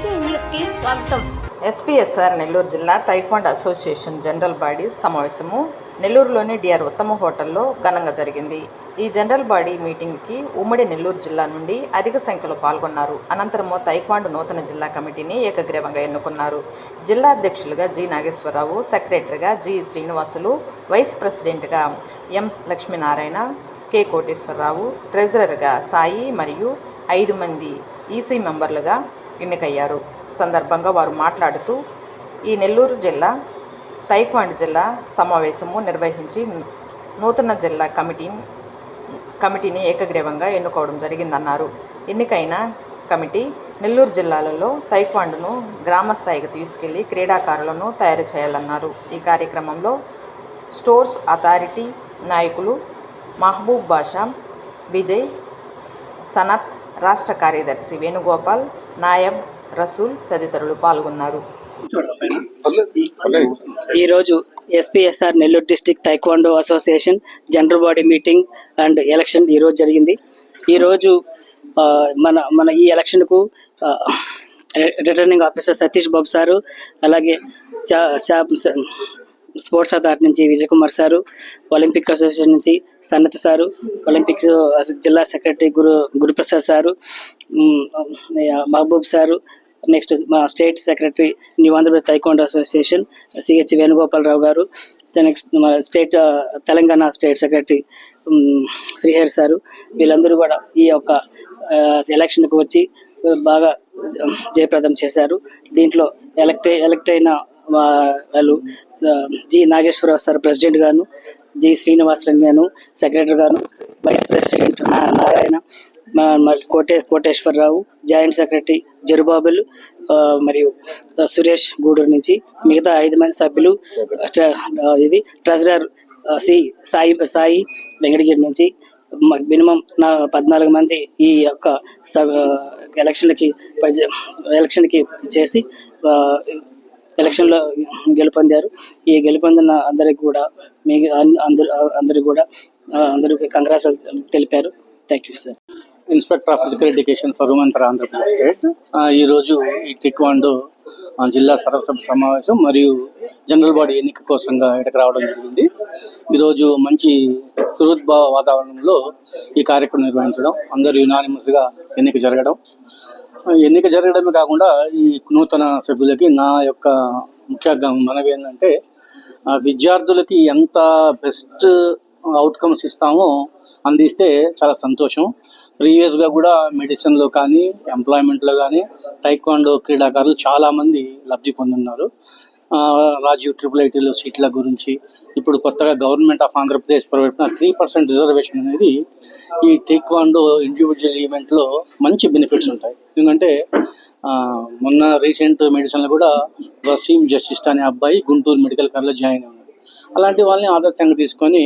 స్వాగతం. ఎస్పీఎస్ఆర్ నెల్లూరు జిల్లా taekwondo association general body సమావేశము నెల్లూరులోని డిఆర్ ఉత్తమ హోటల్లో ఘనంగా జరిగింది. ఈ జనరల్ బాడీ మీటింగ్కి ఉమ్మడి నెల్లూరు జిల్లా నుండి అధిక సంఖ్యలో పాల్గొన్నారు. అనంతరము తైక్వాండ్ నూతన జిల్లా కమిటీని ఏకగ్రీవంగా ఎన్నుకున్నారు. జిల్లా అధ్యక్షులుగా జి నాగేశ్వరరావు సెక్రటరీగా జి శ్రీనివాసులు వైస్ ప్రెసిడెంట్గా ఎం లక్ష్మీనారాయణ కె కోటేశ్వరరావు ట్రెజరర్గా సాయి మరియు ఐదు మంది ఈసీ మెంబర్లుగా ఎన్నికయ్యారు. సందర్భంగా వారు మాట్లాడుతూ ఈ నెల్లూరు జిల్లా తైక్వాండ్ జిల్లా సమావేశము నిర్వహించి నూతన జిల్లా కమిటీ కమిటీని ఏకగ్రీవంగా ఎన్నుకోవడం జరిగిందన్నారు. ఎన్నికైన కమిటీ నెల్లూరు జిల్లాలలో తైక్వాండ్ను గ్రామస్థాయికి తీసుకెళ్ళి క్రీడాకారులను తయారు చేయాలన్నారు. ఈ కార్యక్రమంలో స్టోర్స్ అథారిటీ నాయకులు మహబూబ్ బాషా విజయ్ సనత్ రాష్ట్ర కార్యదర్శి వేణుగోపాల్ నాయబ్ రసూల్ తదితరులు పాల్గొన్నారు. ఈరోజు SPSR Nellore district taekwondo association general body meeting and election ఈరోజు జరిగింది. ఈరోజు మన మన ఈ ఎలక్షన్కు returning officer Satish Babu sir అలాగే స్పోర్ట్స్ అథారిటీ నుంచి Vijay Kumar sir Olympic association నుంచి సన్నత సారు ఒలింపిక్ జిల్లా secretary Guru Guruprasad sir Mahaboob sir next మా state secretary new Andhra Pradesh taekwondo association CH Venugopalarao garu next మా state Telangana state secretary Srihari sir వీళ్ళందరూ కూడా ఈ యొక్క ఎలక్షన్కి వచ్చి బాగా జయప్రదం చేశారు. దీంట్లో ఎలక్ట్ ఎలక్ట్ అయిన వాళ్ళు జి నాగేశ్వరరావు సార్ ప్రెసిడెంట్ గాను జి శ్రీనివాసరావు గాను సెక్రటరీ గాను వైస్ ప్రెసిడెంట్ నారాయణ మరి కోటే కోటేశ్వరరావు జాయింట్ సెక్రటరీ జరుబాబులు మరియు సురేష్ గూడూరు నుంచి మిగతా ఐదు మంది సభ్యులు ఇది ట్రెజరర్ సి సాయి సాయి వెంకటగిరి నుంచి మినిమం నా పద్నాలుగు మంది ఈ యొక్క స- ఎలక్షన్లకి ఎలక్షన్కి చేసి ఎలక్షన్లో గెలుపొందారు. ఈ గెలుపొందిన అందరికి కూడా మీ అందరు అందరికి కూడా అందరికి కంగ్రాస్ తెలిపారు. Thank you sir inspector of physical education for women for Andhra Pradesh state. ఈరోజు ఈ టిక్వాండో జిల్లా సర్వసభ సమావేశం మరియు జనరల్ బాడీ ఎన్నిక కోసంగా ఇక్కడికి రావడం జరిగింది. ఈరోజు మంచి సుహృద్భావ వాతావరణంలో ఈ కార్యక్రమం నిర్వహించడం అందరూ యునానిమస్గా ఎన్నిక జరగడం. ఎన్నిక జరగడమే కాకుండా ఈ నూతన సభ్యులకి నా యొక్క ముఖ్య మనవి ఏంటంటే విద్యార్థులకి ఎంత బెస్ట్ అవుట్కమ్స్ ఇస్తామో అందిస్తే చాలా సంతోషం. ప్రీవియస్గా కూడా మెడిసిన్లో కానీ ఎంప్లాయ్మెంట్లో కానీ టైక్వాండో క్రీడాకారులు చాలామంది లబ్ధి పొందున్నారు. రాజీవ్ ట్రిపుల్ ఐటీలో సీట్ల గురించి ఇప్పుడు కొత్తగా గవర్నమెంట్ ఆఫ్ ఆంధ్రప్రదేశ్ ప్రవేశిన త్రీ పర్సెంట్ రిజర్వేషన్ అనేది ఈ టేక్వాండో ఇండివిజువల్ ఈవెంట్లో మంచి బెనిఫిట్స్ ఉంటాయి. ఎందుకంటే ఆ, మొన్న రీసెంట్ మెడిసిన్లో కూడా వసీం జస్టిస్ట్ అనే అబ్బాయి గుంటూరు మెడికల్ కాలేజ్లో జాయిన్ అయ్యాడు. అలాంటి వాళ్ళని ఆదర్శంగా తీసుకొని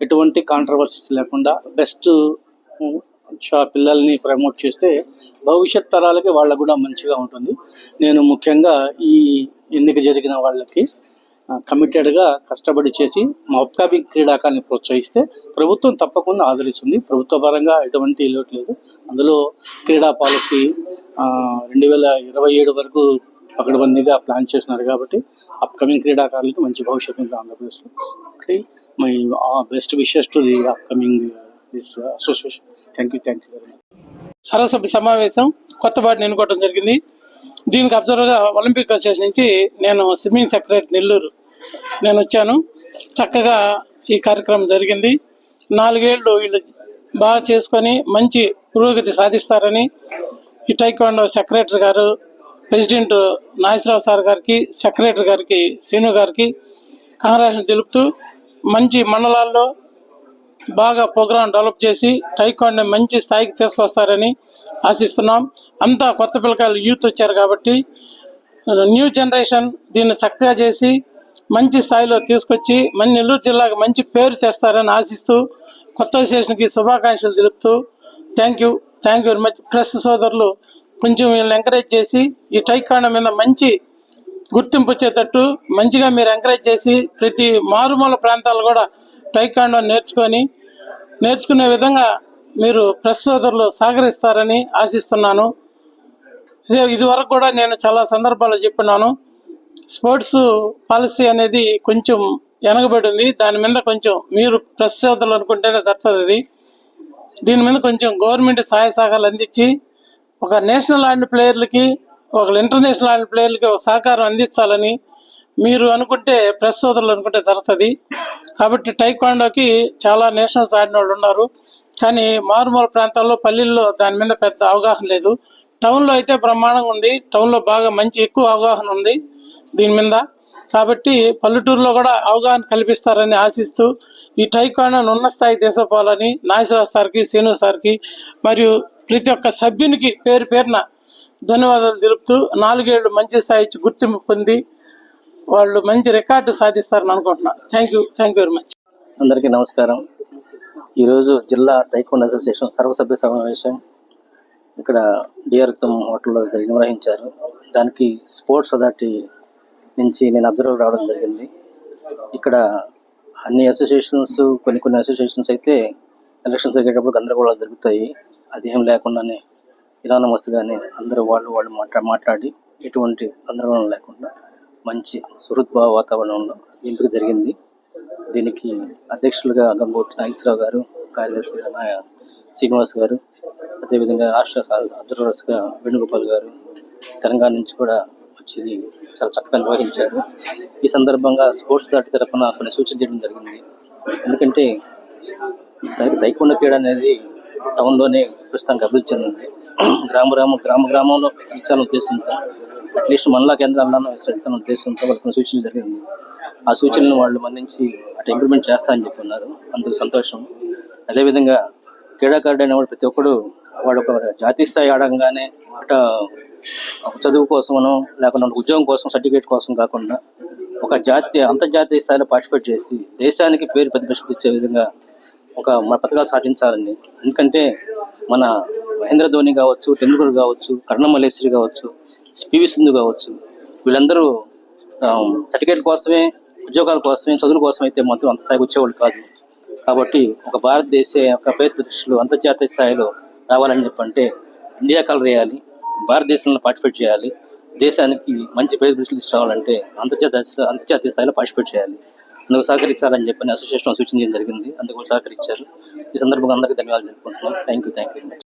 ఎటువంటి కాంట్రవర్సీస్ లేకుండా బెస్ట్ పిల్లల్ని ప్రమోట్ చేస్తే భవిష్యత్ తరాలకి వాళ్ళకు కూడా మంచిగా ఉంటుంది. నేను ముఖ్యంగా ఈ ఎన్నిక జరిగిన వాళ్ళకి కమిటెడ్గా కష్టపడి చేసి మా అప్కమింగ్ క్రీడాకారుని ప్రోత్సహిస్తే ప్రభుత్వం తప్పకుండా ఆదరిస్తుంది. ప్రభుత్వ పరంగా ఎటువంటి లోటు లేదు. అందులో క్రీడా పాలసీ రెండు వేల ఇరవై ఏడు వరకు పకడ్బందీగా ప్లాన్ చేస్తున్నారు కాబట్టి అప్కమింగ్ క్రీడాకారులకు మంచి భవిష్యత్తు ఉంది ఆంధ్రప్రదేశ్లో. ఒకటి my best wishes to the upcoming this association thank you thank you సర్వసభ్య సమావేశం కొత్తపాటి ఎన్నుకోవడం జరిగింది. దీనికి అబ్జర్వర్గా ఒలింపిక్ అసోసియేషన్ నుంచి నేను స్విమ్మింగ్ సెక్రటరీ నెల్లూరు. నేను వచ్చాను. చక్కగా ఈ కార్యక్రమం జరిగింది. నాలుగేళ్ళు వీళ్ళు బాగా చేసుకొని మంచి పురోగతి సాధిస్తారని ఈ taekwondo secretary garu president Nageswararao sir గారికి సెక్రటరీ గారికి శ్రీను గారికి కంగ్రాచులేషన్ తెలుపుతూ మంచి మండలాల్లో బాగా ప్రోగ్రాం డెవలప్ చేసి టైకాండ్ని మంచి స్థాయికి తీసుకొస్తారని ఆశిస్తున్నాం. అంతా కొత్త పిల్లకాయలు యూత్ వచ్చారు కాబట్టి న్యూ జనరేషన్ దీన్ని చక్కగా చేసి మంచి స్థాయిలో తీసుకొచ్చి మన నెల్లూరు జిల్లాకు మంచి పేరు తెస్తారని ఆశిస్తూ కొత్త అసోసియేషన్కి శుభాకాంక్షలు తెలుపుతూ thank you thank you very much press సోదరులు కొంచెం వీళ్ళని ఎంకరేజ్ చేసి ఈ టైకాండ మీద మంచి గుర్తింపు వచ్చేటట్టు మంచిగా మీరు ఎంకరేజ్ చేసి ప్రతి మారుమూల ప్రాంతాలు కూడా టైకాండో నేర్చుకొని నేర్చుకునే విధంగా మీరు ప్రెస్ సోదరులు సహకరిస్తారని ఆశిస్తున్నాను. ఇదే ఇది వరకు కూడా నేను చాలా సందర్భాల్లో చెప్పినాను. స్పోర్ట్స్ పాలసీ అనేది కొంచెం వెనకబడి ఉంది దాని మీద కొంచెం మీరు ప్రెస్ సోదరులు అనుకుంటేనే సరిపోతుంది దీని మీద కొంచెం గవర్నమెంట్ సహాయ సహకారాలు అందించి ఒక నేషనల్ ఆడిన ప్లేయర్లకి ఒక ఇంటర్నేషనల్ ఆడిన ప్లేయర్లకి ఒక సహకారం అందించాలని మీరు అనుకుంటే ప్రెస్ సోదరులు అనుకుంటే జరుగుతుంది. కాబట్టి టైక్వాండోకి చాలా నేషనల్స్ ఆడిన వాళ్ళు ఉన్నారు. కానీ మారుమూల ప్రాంతాల్లో పల్లెల్లో దాని మీద పెద్ద అవగాహన లేదు. టౌన్లో అయితే బ్రహ్మాండంగా ఉంది. టౌన్లో బాగా మంచి ఎక్కువ అవగాహన ఉంది దీని మీద. కాబట్టి పల్లెటూరులో కూడా అవగాహన కల్పిస్తారని ఆశిస్తూ ఈ టైక్వాండోను ఉన్న స్థాయికి తీసుకుపోవాలని నాగేశ్వరరావు సార్కి శీను సార్కి మరియు ప్రతి ఒక్క సభ్యునికి పేరు పేరున ధన్యవాదాలు తెలుపుతూ నాలుగేళ్ళు మంచి స్థాయి ఇచ్చి గుర్తింపు పొంది వాళ్ళు మంచి రికార్డు సాధిస్తారని అనుకుంటున్నా. Thank you thank you very much అందరికీ నమస్కారం. ఈరోజు జిల్లా టైకోండ్ అసోసియేషన్ సర్వసభ్య సమావేశం ఇక్కడ డిఆర్ ఉత్తమ్ హోటల్లో జరిగి నిర్వహించారు. దానికి స్పోర్ట్స్ అథారిటీ నుంచి నేను అబ్జర్వ్ రావడం జరిగింది. ఇక్కడ అన్ని అసోసియేషన్స్ కొన్ని కొన్ని అసోసియేషన్స్ అయితే ఎలక్షన్స్ జరిగేటప్పుడు గందరగోళాలు జరుగుతాయి. అదేం లేకుండానే లేకుండానే వస్తుగానే అందరూ వాళ్ళు వాళ్ళు మాట్లా మాట్లాడి ఎటువంటి గందరగోళం లేకుండా మంచి సుహృద్భావ వాతావరణంలో ఎంపిక జరిగింది. దీనికి అధ్యక్షులుగా గంగోటి నాగేశ్వరరావు గారు కార్యదర్శి శ్రీనివాస్ గారు అదేవిధంగా రాష్ట్ర అబ్జర్వర్స్గా వేణుగోపాల్ గారు తెలంగాణ నుంచి కూడా వచ్చి చాలా చక్కగా నిర్వహించారు. ఈ సందర్భంగా స్పోర్ట్స్ దాటి తరఫున కొన్ని సూచన చేయడం జరిగింది. ఎందుకంటే దై- దైకొండ క్రీడ అనేది టౌన్లోనే ప్రస్తుతానికి అభివృద్ధి చెందింది. గ్రామ గ్రామ గ్రామ గ్రామంలో విస్తరించాలని ఉద్దేశంతో అట్లీస్ట్ మండల కేంద్రాలను విస్తరించాలని ఉద్దేశంతో వాళ్ళకి సూచనలు జరిగింది. ఆ సూచనలను వాళ్ళు మన్నించి అటు ఇంప్లిమెంట్ చేస్తా అని చెప్పి ఉన్నారు అందుకు సంతోషం. అదేవిధంగా క్రీడాకారుడు అనేవాడు ప్రతి ఒక్కడు వాడు ఒక జాతీయ స్థాయి ఆడంగానే అట చదువు కోసమను లేకుండా ఉద్యోగం కోసం సర్టిఫికేట్ కోసం కాకుండా ఒక జాతీయ అంతర్జాతీయ స్థాయిలో పార్టిసిపేట్ చేసి దేశానికి పేరు ప్రతిష్ట ఇచ్చే విధంగా ఒక మన పథకాలు సాధించాలండి ఎందుకంటే మన మహేంద్ర ధోని కావచ్చు టెండూల్కర్ కావచ్చు కర్ణ మల్లేశ్వరి కావచ్చు పివి సింధు కావచ్చు వీళ్ళందరూ సర్టిఫికేట్ కోసమే ఉద్యోగాల కోసమే చదువుల కోసం అయితే మొత్తం అంత స్థాయికి వచ్చేవాళ్ళు కాదు. కాబట్టి ఒక భారతదేశ యొక్క పేరు ప్రతిష్టలు అంతర్జాతీయ స్థాయిలో రావాలని చెప్పంటే ఇండియా కలర్ వేయాలి భారతదేశంలో పార్టిసిపేట్ చేయాలి దేశానికి మంచి పేరు ప్రతిష్టలు తీసుకురావాలంటే అంతర్జాతీయ అంతర్జాతీయ స్థాయిలో పార్టిసిపేట్ చేయాలి. అందుకు సహకరించాలని చెప్పని అసోసియేషన్ సూచించడం జరిగింది. అందుకు సహకరించారు. ఈ సందర్భంగా అందరికీ ధన్యవాదాలు తెలుపుకుంటున్నాను థ్యాంక్ యూ థ్యాంక్ యూ